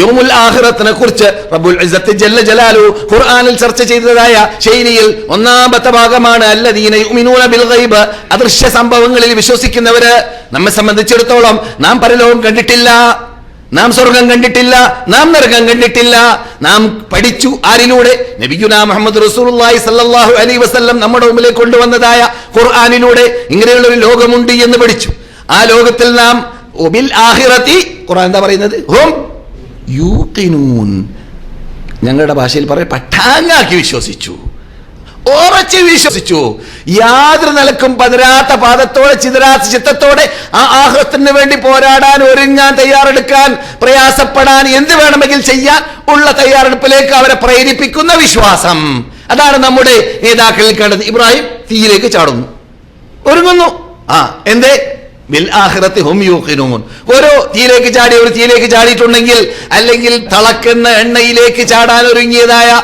യോമുൽ ആഖിറത്തിനെ കുറിച്ച് റബ്ബുൽ ഇസ്സത്ത് ജല്ല ജലാലു ഖുർആനിൽ ചർച്ച ചെയ്തതായ ശൈലിയിൽ ഒന്നാമത്തെ ഭാഗമാണ് അല്ലദീന യുമിനൂന ബിൽ ഗൈബ്. അദൃശ്യ സംഭവങ്ങളിൽ വിശ്വസിക്കുന്നവര് നമ്മെ സംബന്ധിച്ചിടത്തോളം നാം പരലോകം കണ്ടിട്ടില്ല നാം സ്വർഗം കണ്ടിട്ടില്ല നാം നരകം കണ്ടിട്ടില്ല. നാം പഠിച്ചു ആരിലൂടെ? നബിഗുന മുഹമ്മദ് റസൂലുള്ളാഹി സല്ലല്ലാഹു അലൈഹി വസല്ലം നമ്മുടെ മുമ്പിലേക്ക് കൊണ്ടുവന്നതായ ഖുർആനിലൂടെ ഇങ്ങനെയുള്ള ഒരു ലോകമുണ്ട് എന്ന് പഠിച്ചു. ആ ലോകത്തിൽ നാം ഖുർആൻ എന്താ പറയുന്നത്? ഹും യൂഖിനൂൻ ഞങ്ങളുടെ ഭാഷയിൽ പറയും പട്ടാങ്ങാക്കി വിശ്വസിച്ചു. ഉറച്ച് വിശ്വസിച്ചു. യാതൊരു നിലക്കും പതിരാത്ത പാദത്തോടെ ചിതരാത്ത ചിത്തത്തോടെ ആ ആഹ്ലത്തിന് വേണ്ടി പോരാടാൻ ഒരുങ്ങാൻ തയ്യാറെടുക്കാൻ പ്രയാസപ്പെടാൻ എന്ത് വേണമെങ്കിൽ ചെയ്യാൻ ഉള്ള തയ്യാറെടുപ്പിലേക്ക് അവരെ പ്രേരിപ്പിക്കുന്ന വിശ്വാസം. അതാണ് നമ്മുടെ നേതാക്കളിൽ കണ്ടത് ഇബ്രാഹിം തീയിലേക്ക് ചാടുന്നു. ഒരുങ്ങുന്നു. ആ എന്തേ? ഓരോ തീയിലേക്ക് ചാടി ഒരു തീയിലേക്ക് ചാടിയിട്ടുണ്ടെങ്കിൽ അല്ലെങ്കിൽ തിളക്കുന്ന എണ്ണയിലേക്ക് ചാടാൻ ഒരുങ്ങിയതായ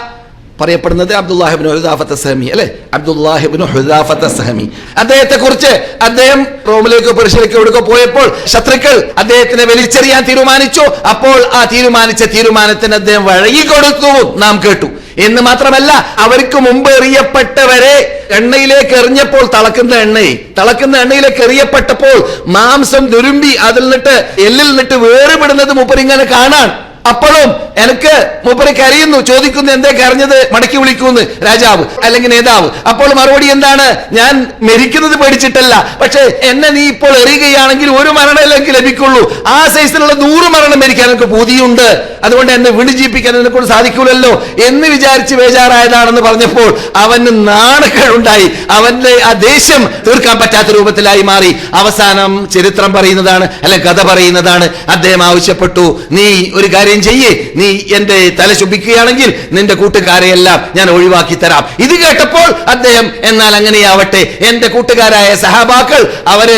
പറയപ്പെടുന്നത് അബ്ദുല്ലാഹിബിൻ ഹുദാഫത്ത് സഹമി അല്ലെ? അബ്ദുല്ലാഹിബിൻ ഹുദാഫത്ത് സഹമി. അദ്ദേഹത്തെ കുറിച്ച് അദ്ദേഹം റോമിലേക്ക് പെർഷ്യയിലേക്ക് എവിടെ പോയപ്പോൾ ശത്രുക്കൾ അദ്ദേഹത്തിനെ വലിച്ചെറിയാൻ തീരുമാനിച്ചു. അപ്പോൾ ആ തീരുമാനിച്ച തീരുമാനത്തിന് അദ്ദേഹം വഴങ്ങിക്കൊടുത്തു നാം കേട്ടു. എന്ന് മാത്രമല്ല അവർക്ക് മുമ്പ് എറിയപ്പെട്ടവരെ എണ്ണയിലേക്ക് എറിഞ്ഞപ്പോൾ തളക്കുന്ന എണ്ണയെ തളക്കുന്ന എണ്ണയിലേക്ക് എറിയപ്പെട്ടപ്പോൾ മാംസം ദുരുമ്പി അതിൽ നിന്നിട്ട് എല്ലിൽ നിന്നിട്ട് വേറുപെടുന്നത് മൂപ്പരിങ്ങനെ കാണാൻ. അപ്പോഴും എനിക്ക് മൂപ്പര് കരയുന്നു ചോദിക്കുന്നു എന്തേ കരഞ്ഞത്? മടക്കി വിളിക്കുന്നു രാജാവ് അല്ലെങ്കിൽ നേതാവ്. അപ്പോൾ മറുപടി എന്താണ്? ഞാൻ മരിക്കുന്നത് പേടിച്ചിട്ടല്ല. പക്ഷെ എന്നെ നീ ഇപ്പോൾ എറിയുകയാണെങ്കിൽ ഒരു മരണം ലഭിക്കുള്ളൂ. ആ സൈസിലുള്ള നൂറ് മരണം മരിക്കാൻ എനിക്ക് പൂതിയുണ്ട്. അതുകൊണ്ട് എന്നെ വിളിജീപ്പിക്കാൻ എന്നെ കൊണ്ട് സാധിക്കൂലല്ലോ എന്ന് വിചാരിച്ച് ബേജാറായതാണെന്ന് പറഞ്ഞപ്പോൾ അവന് നാണക്കേടുണ്ടായി അവന്റെ ആ ദേഷ്യം തീർക്കാൻ പറ്റാത്ത രൂപത്തിലായി മാറി. അവസാനം ചരിത്രം പറയുന്നതാണ് അല്ലെ കഥ പറയുന്നതാണ്. അദ്ദേഹം ആവശ്യപ്പെട്ടു നീ ഒരു കാര്യം ചെയ്യേ. നീ എന്റെ തല ശുഭിക്കുകയാണെങ്കിൽ നിന്റെ കൂട്ടുകാരെയെല്ലാം ഞാൻ ഒഴിവാക്കി തരാം. ഇത് കേട്ടപ്പോൾ അദ്ദേഹം എന്നാൽ അങ്ങനെയാവട്ടെ. എന്റെ കൂട്ടുകാരായ സഹാബാക്കൾ അവർ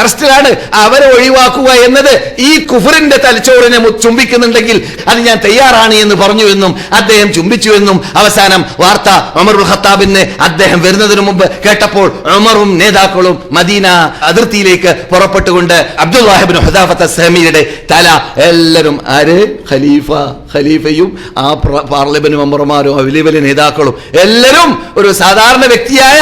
അറസ്റ്റിലാണ്. അവരെ ഒഴിവാക്കുക എന്നത് ഈ കുഫറിന്റെ തലച്ചോറിനെ ചുംബിക്കുന്നുണ്ടെങ്കിൽ അത് ഞാൻ തയ്യാറാണ് എന്ന് പറഞ്ഞുവെന്നും അദ്ദേഹം ചുംബിച്ചുവെന്നും അവസാനം വാർത്ത ഉമറുൽ ഖത്താബിന് അദ്ദേഹം വരുന്നതിന് മുമ്പ് കേട്ടപ്പോൾ ഉമറും നേതാക്കളും മദീന അതിർത്തിയിലേക്ക് പുറപ്പെട്ടുകൊണ്ട് അബ്ദുല്ലാഹിബിൻ ഹുദാഫത്ത് സഹമിയുടെ തല എല്ലാവരും ആര്? ഖലീഫ ഖലീഫയും ആ പാർലമെന്റ് മെമ്പർമാരും വലിയ വലിയ നേതാക്കളും എല്ലാവരും ഒരു സാധാരണ വ്യക്തിയായ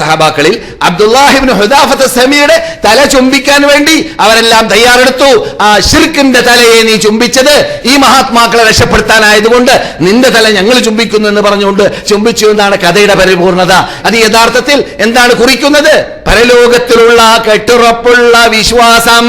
സഹാബാക്കളിൽ അബ്ദുല്ലാഹിബിൻ ഹുദാഫത്ത് സമിയുടെ തല ചുംബിക്കാൻ വേണ്ടി അവരെല്ലാം തയ്യാറെടുത്തു. ആ ഷിർക്കിന്റെ തലയെ നീ ചുംബിച്ചത് ഈ മഹാത്മാക്കളെ രക്ഷപ്പെടുത്താനായതുകൊണ്ട് നിന്റെ തല ഞങ്ങൾ ചുംബിക്കുന്നു എന്ന് പറഞ്ഞുകൊണ്ട് ചുംബിച്ചു എന്നാണ് കഥയുടെ പരിപൂർണത. അത് യഥാർത്ഥത്തിൽ എന്താണ് കുറിക്കുന്നത്? പരലോകത്തിലുള്ള കെട്ടുറപ്പുള്ള വിശ്വാസം.